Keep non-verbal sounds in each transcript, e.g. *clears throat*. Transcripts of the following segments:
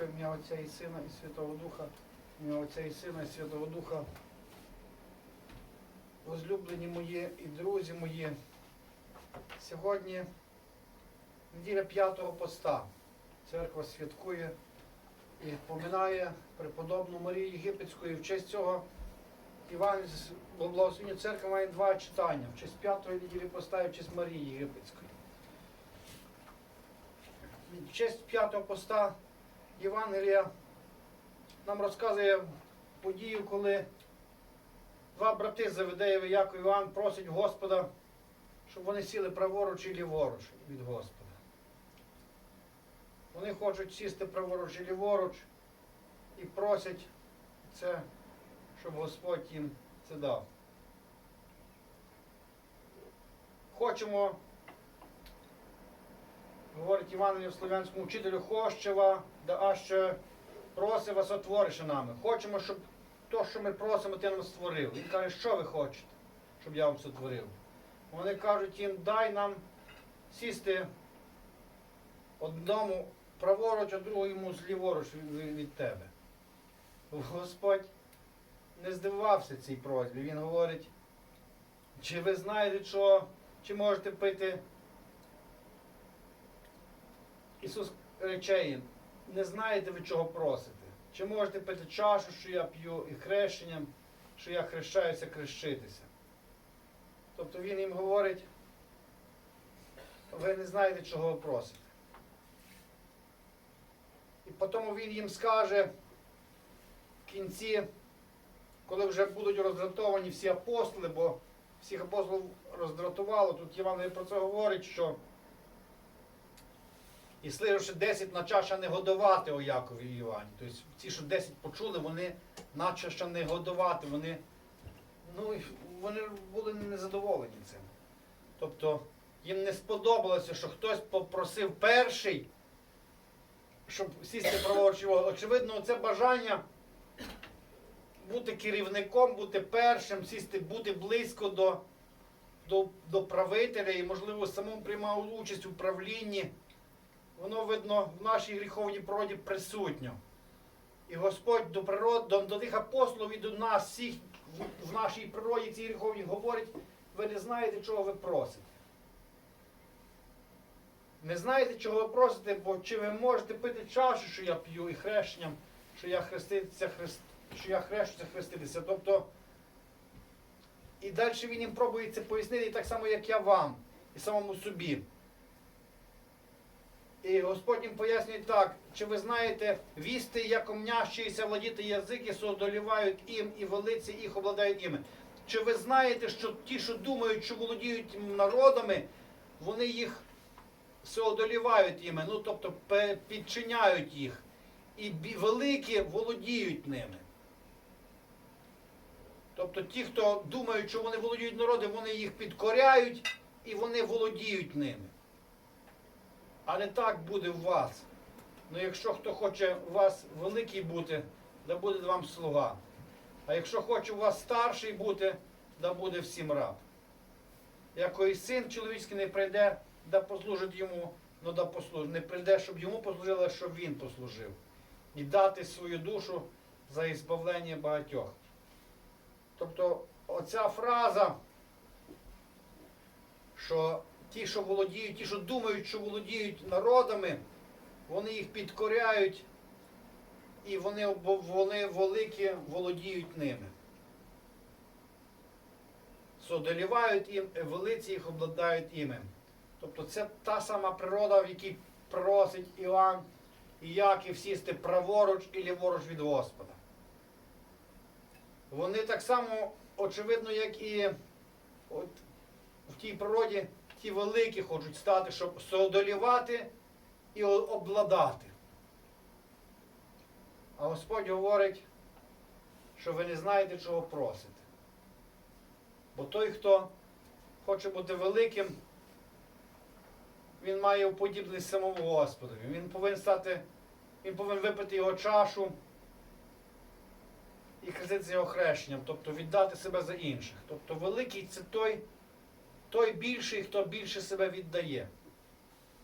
Духа, ім'я Отця і Сина, і Святого Духа, ім'я Отця і Сина, і Святого Духа. Возлюблені мої і друзі мої, сьогодні неділя п'ятого поста. Церква святкує і поминає преподобну Марію Єгипетську. І в честь цього Іван з благословення церкви має два читання. В честь п'ятої неділі поста і в честь Марії Єгипетської. В честь п'ятого поста Євангелія нам розказує подію, коли два брати Заведеєві, Яков Іван, просять Господа, щоб вони сіли праворуч і ліворуч від Господа. Вони хочуть сісти праворуч і ліворуч і просять це, щоб Господь їм це дав. Хочемо, говорить Іван Слов'янському вчителю, хощева, да аще проси вас отворише нами. Хочемо, щоб то, що ми просимо, ти нам створив. Він каже, що ви хочете, щоб я вам сотворив. Вони кажуть їм, дай нам сісти одному праворуч, а другому зліворуч від тебе. Господь не здивувався цій просьбі. Він говорить, чи ви знаєте, що, чи можете пити Ісус рече їм, не знаєте ви чого просите? Чи можете пити чашу, що я п'ю, і хрещенням, що я хрещаюся крещитися? Тобто він їм говорить, ви не знаєте, чого ви просите. І потім він їм скаже в кінці, коли вже будуть роздратовані всі апостоли, бо всіх апостолів роздратувало, тут Євангеліє про це говорить, що і слиживши 10 наче ще не годувати о Якові і Івані. Тобто ті, що 10 почули, вони наче ще не годувати, вони, ну, вони були незадоволені цим. Тобто їм не сподобалося, що хтось попросив перший, щоб сісти праворуч. Очевидно, це бажання бути керівником, бути першим, сісти, бути близько до, до, до правителя і, можливо, самому приймав участь у правлінні воно видно в нашій гріховній природі присутньо. І Господь до природ, до, до тих апостолів і до нас всіх в, нашій природі цій гріховній говорить, ви не знаєте, чого ви просите. Не знаєте, чого ви просите, бо чи ви можете пити чашу, що я п'ю, і хрещенням, що я хреститися, хрест, що я хрещуся хреститися. Тобто, і далі він їм пробує це пояснити, так само, як я вам, і самому собі. І Господь їм пояснює так, чи ви знаєте, вісти, як омнящуюся владіти язики, соодолівають їм і велиці їх обладають іми. Чи ви знаєте, що ті, що думають, що володіють народами, вони їх соодолівають іми, ну тобто підчиняють їх. І великі володіють ними. Тобто ті, хто думають, що вони володіють народи, вони їх підкоряють і вони володіють ними. А не так буде в вас. Ну якщо хто хоче у вас великий бути, да буде вам слуга. А якщо хоче у вас старший бути, да буде всім раб. Якої син чоловічський не прийде, да послужить йому, ну да послужить. Не прийде, щоб йому послужили, а щоб він послужив. І дати свою душу за ізбавлення багатьох. Тобто оця фраза, що ті, що володіють, ті, що думають, що володіють народами, вони їх підкоряють і вони, вони великі володіють ними. Содолівають їм, велиці їх обладають імен. Тобто це та сама природа, в якій просить Іоанн і Яків сісти праворуч і ліворуч від Господа. Вони так само, очевидно, як і от, в тій природі, ті великі хочуть стати, щоб соодолівати і обладати. А Господь говорить, що ви не знаєте, чого просите. Бо той, хто хоче бути великим, він має уподібність самому Господові. Він повинен стати, він повинен випити його чашу і хреститися його хрещенням, тобто віддати себе за інших. Тобто великий це той, той більший, хто більше себе віддає.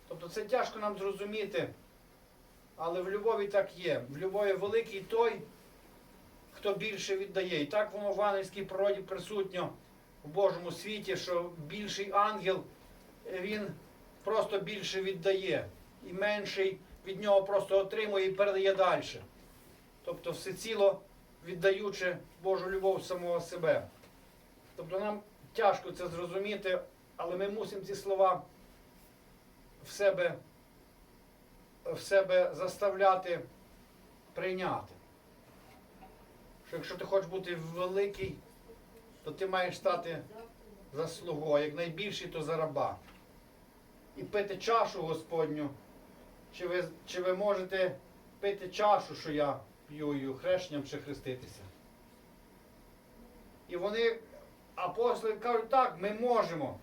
Тобто це тяжко нам зрозуміти, Але в любові так є. В любові великий той, хто більше віддає. І так воно в ангельській природі присутньо в Божому світі, що більший ангел, він просто більше віддає. І менший від нього просто отримує і передає далі. Тобто всеціло віддаючи Божу любов самого себе. Тобто нам тяжко це зрозуміти, але ми мусимо ці слова в себе, в себе заставляти прийняти. Що якщо ти хочеш бути великий, то ти маєш стати за слугу, а як найбільший, то за раба. І пити чашу Господню. Чи ви, чи ви можете пити чашу, що я п'ю хрещенням чи хреститися? І вони, апостоли, кажуть, так, ми можемо.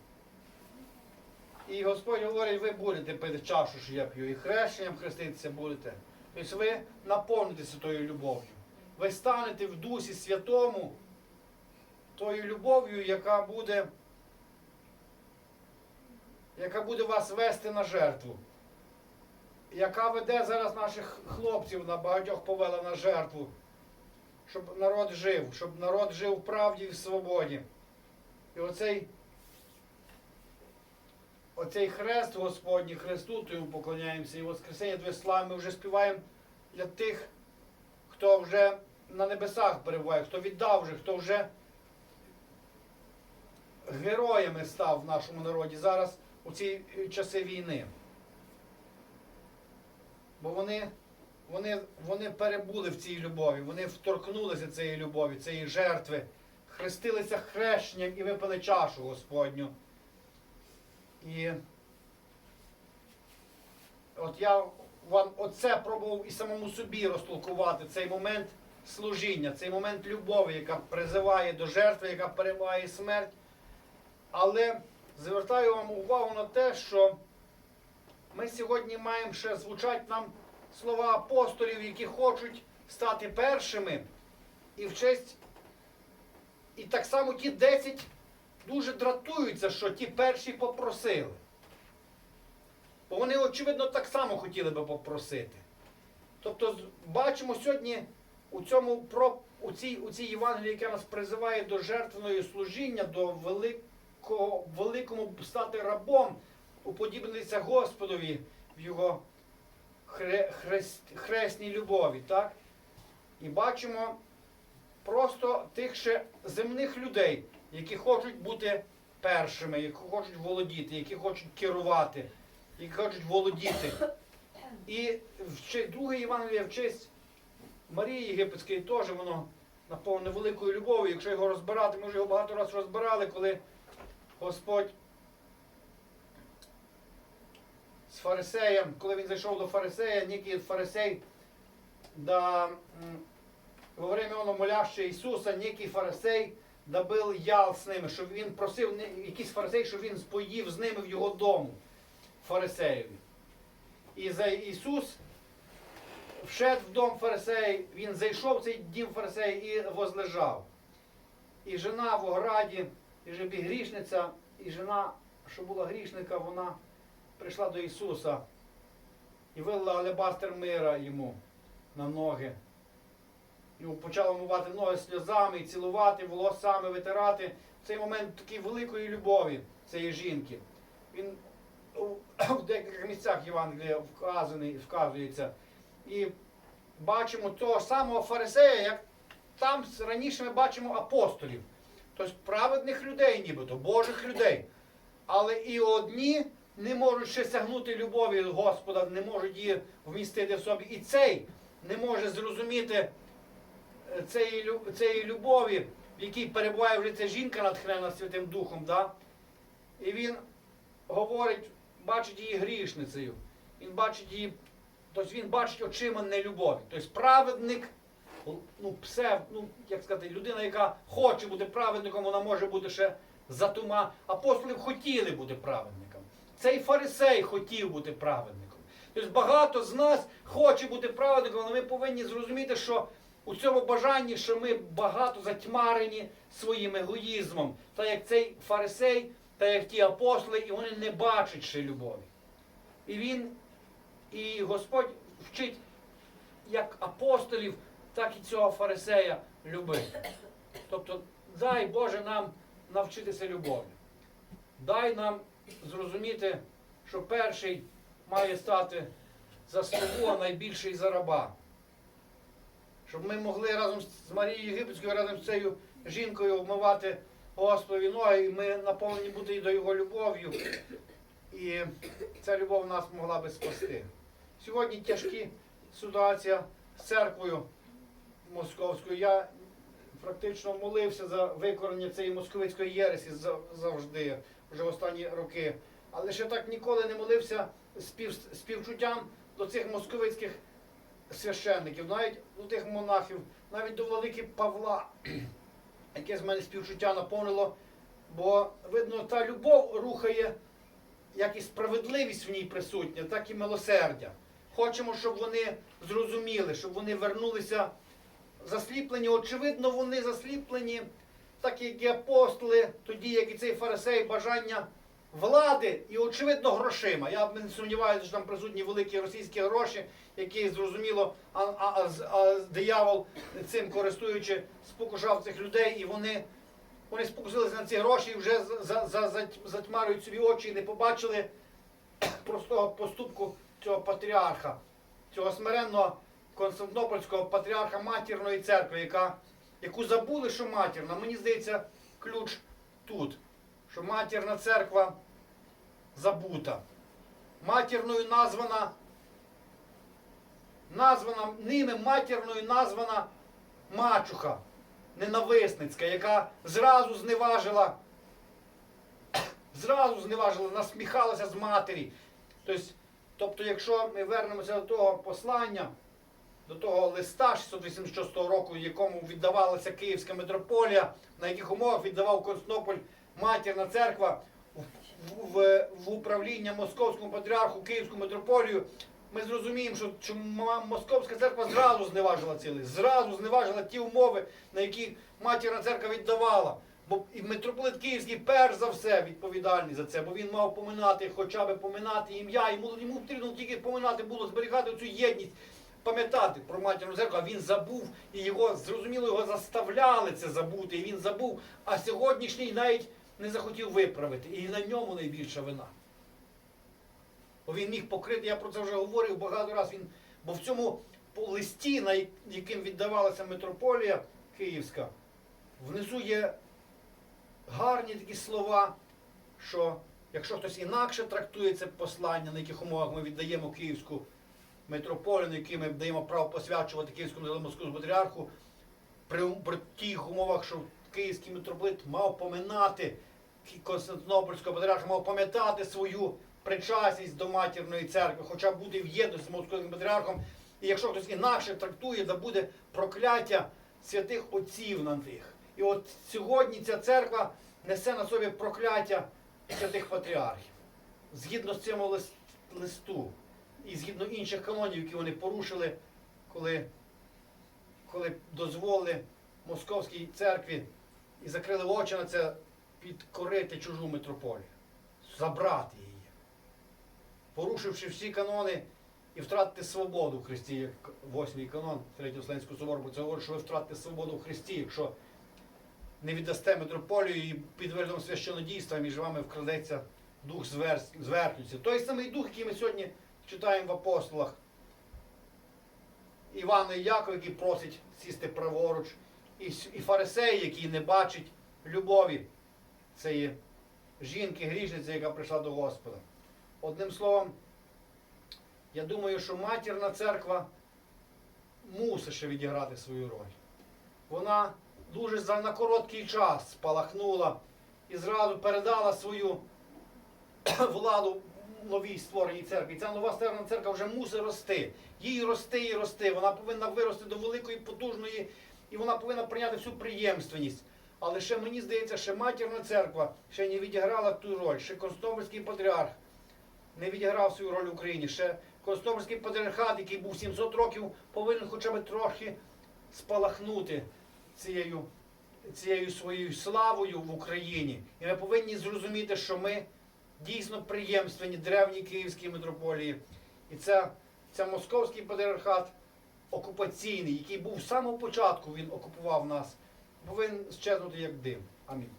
І Господь говорить, ви будете пити чашу, що я п'ю, і хрещенням хреститися будете. Тобто ви наповнитеся тою любов'ю. Ви станете в Дусі Святому тою любов'ю, яка буде, яка буде вас вести на жертву. Яка веде зараз наших хлопців на багатьох повела на жертву, щоб народ жив, щоб народ жив в правді і в свободі. І оцей оцей хрест Господній, Христу, то йому поклоняємося, і Воскресення Твоє слави ми вже співаємо для тих, хто вже на небесах перебуває, хто віддав вже, хто вже героями став в нашому народі зараз у ці часи війни. Бо вони, вони, вони перебули в цій любові, вони вторкнулися цієї любові, цієї жертви, хрестилися хрещенням і випили чашу Господню. І от я вам оце пробував і самому собі розтолкувати цей момент служіння, цей момент любові, яка призиває до жертви, яка перемагає смерть. Але звертаю вам увагу на те, що ми сьогодні маємо ще звучать нам слова апостолів, які хочуть стати першими і в честь. І так само ті 10 дуже дратуються, що ті перші попросили. Бо вони, очевидно, так само хотіли би попросити. Тобто, бачимо сьогодні у цьому у цій, у цій Євангелії, яке нас призиває до жертвеної служіння, до великого, великому стати рабом, уподібнитися Господові в його хре, хрест, хресній любові. Так? І бачимо просто тих ще земних людей, які хочуть бути першими, які хочуть володіти, які хочуть керувати, які хочуть володіти. І в друге Євангеліє в честь Марії Єгипетської теж воно наповнене великою любов'ю. Якщо його розбирати, ми вже його багато разів розбирали, коли Господь з фарисеєм, коли він зайшов до фарисея, некий фарисей, да, во время он моляще Ісуса, некий фарисей добив ял з ними, щоб він просив, якийсь фарисей, щоб він поїв з ними в його дому, фарисеєві. І за Ісус вшед в дом фарисея, він зайшов в цей дім фарисея і возлежав. І жена в ограді, і жебі грішниця, і жена, що була грішника, вона прийшла до Ісуса і вилила алебастер мира йому на ноги. І почала вмивати ноги сльозами, і цілувати, волосами витирати. В цей момент такої великої любові цієї жінки. Він в декількох місцях Євангелія вказаний, вказується. І бачимо того самого фарисея, як там раніше ми бачимо апостолів. Тобто праведних людей, нібито, Божих людей. Але і одні не можуть ще сягнути любові Господа, не можуть її вмістити в собі. І цей не може зрозуміти цієї, цієї любові, в якій перебуває вже ця жінка натхнена Святим Духом. Да? І він говорить, бачить її грішницею. Він бачить її, тобто він бачить очима нелюбові. Тобто праведник, ну, псев, ну, як сказати, людина, яка хоче бути праведником, вона може бути ще затума. Апостоли хотіли бути праведником. Цей фарисей хотів бути праведником. Тобто багато з нас хоче бути праведником, але ми повинні зрозуміти, що у цьому бажанні, що ми багато затьмарені своїм егоїзмом. Та як цей фарисей, та як ті апостоли, і вони не бачать ще любові. І він, і Господь вчить як апостолів, так і цього фарисея любити. Тобто, дай Боже нам навчитися любові. Дай нам зрозуміти, що перший має стати за слугу, а найбільший за раба. Щоб ми могли разом з Марією Єгипетською, разом з цією жінкою вмивати Господові ноги, і ми наповнені бути і до його любов'ю. І ця любов нас могла би спасти. Сьогодні тяжкі ситуація з церквою московською. Я практично молився за викорення цієї московицької єресі завжди, вже останні роки. Але ще так ніколи не молився спів, співчуттям до цих московицьких священників, навіть до тих монахів, навіть до владики Павла, *clears throat* яке з мене співчуття наповнило. Бо, видно, та любов рухає, як і справедливість в ній присутня, так і милосердя. Хочемо, щоб вони зрозуміли, щоб вони вернулися засліплені. Очевидно, вони засліплені, так як і апостоли, тоді як і цей фарисей, бажання влади і, очевидно, грошима. Я не сумніваюся, що там присутні великі російські гроші, які зрозуміло, а, а, а, диявол цим користуючи, спокушав цих людей, і вони. Вони спокусилися на ці гроші і вже за, за, за, затьмарюють собі очі і не побачили простого поступку цього патріарха, цього смиренного Константинопольського патріарха матірної церкви, яка, яку забули, що матірна. Мені здається, ключ тут, що матірна церква забута. Матірною названа, названа ними матірною названа мачуха ненависницька, яка зразу зневажила, зразу зневажила, насміхалася з матері. Тобто, тобто, якщо ми вернемося до того послання, до того листа 686 року, якому віддавалася Київська митрополія, на яких умовах віддавав Константинополь матірна церква в, в, управління Московському патріарху Київську митрополію, ми зрозуміємо, що, що Московська церква зразу зневажила ці лист, зразу зневажила ті умови, на які матірна церква віддавала. Бо і митрополит Київський перш за все відповідальний за це, бо він мав поминати, хоча б поминати ім'я, йому, йому потрібно тільки поминати було, зберігати цю єдність, пам'ятати про матірну церкву, а він забув, і його, зрозуміло, його заставляли це забути, і він забув, а сьогоднішній навіть не захотів виправити. І на ньому найбільша вина. Бо він міг покрити, я про це вже говорив багато разів. Він, бо в цьому листі, на яким віддавалася митрополія Київська, внизу є гарні такі слова, що якщо хтось інакше трактує це послання, на яких умовах ми віддаємо Київську митрополію, на які ми даємо право посвячувати Київському Московському патріарху, при, при тих умовах, що Київський митрополит мав поминати Константинопольського патріарха, мав пам'ятати свою причасність до матірної церкви, хоча б бути в єдності з Московським патріархом. І якщо хтось інакше трактує, то буде прокляття святих отців на них. І от сьогодні ця церква несе на собі прокляття святих патріархів. Згідно з цим листу і згідно інших канонів, які вони порушили, коли, коли дозволили московській церкві і закрили очі на це підкорити чужу митрополію, забрати її, порушивши всі канони і втратити свободу в Христі, як восьмий канон Третього Вселенського собору, про це говорить, що ви втратите свободу в Христі, якщо не віддасте митрополію і під виглядом священодійства між вами вкрадеться дух звер- зверхності. Той самий дух, який ми сьогодні читаємо в апостолах. Івана і Якова, який просить сісти праворуч, і, фарисеї, які не бачать любові цієї жінки, грішниці, яка прийшла до Господа. Одним словом, я думаю, що матірна церква мусить ще відіграти свою роль. Вона дуже за на короткий час спалахнула і зразу передала свою *coughs* владу новій створеній церкві. Ця нова створена церква вже мусить рости. Їй рости і рости. Вона повинна вирости до великої, потужної, і вона повинна прийняти всю приємственність. Але ще мені здається, що матірна церква ще не відіграла ту роль. Ще Константинопольський патріарх не відіграв свою роль в Україні. Ще Константинопольський патріархат, який був 700 років, повинен хоча б трохи спалахнути цією, цією своєю славою в Україні. І ми повинні зрозуміти, що ми дійсно приємственні древній Київській митрополії. І ця це московський патріархат окупаційний, який був з самого початку, він окупував нас, повинен щезнути як дим. Амінь.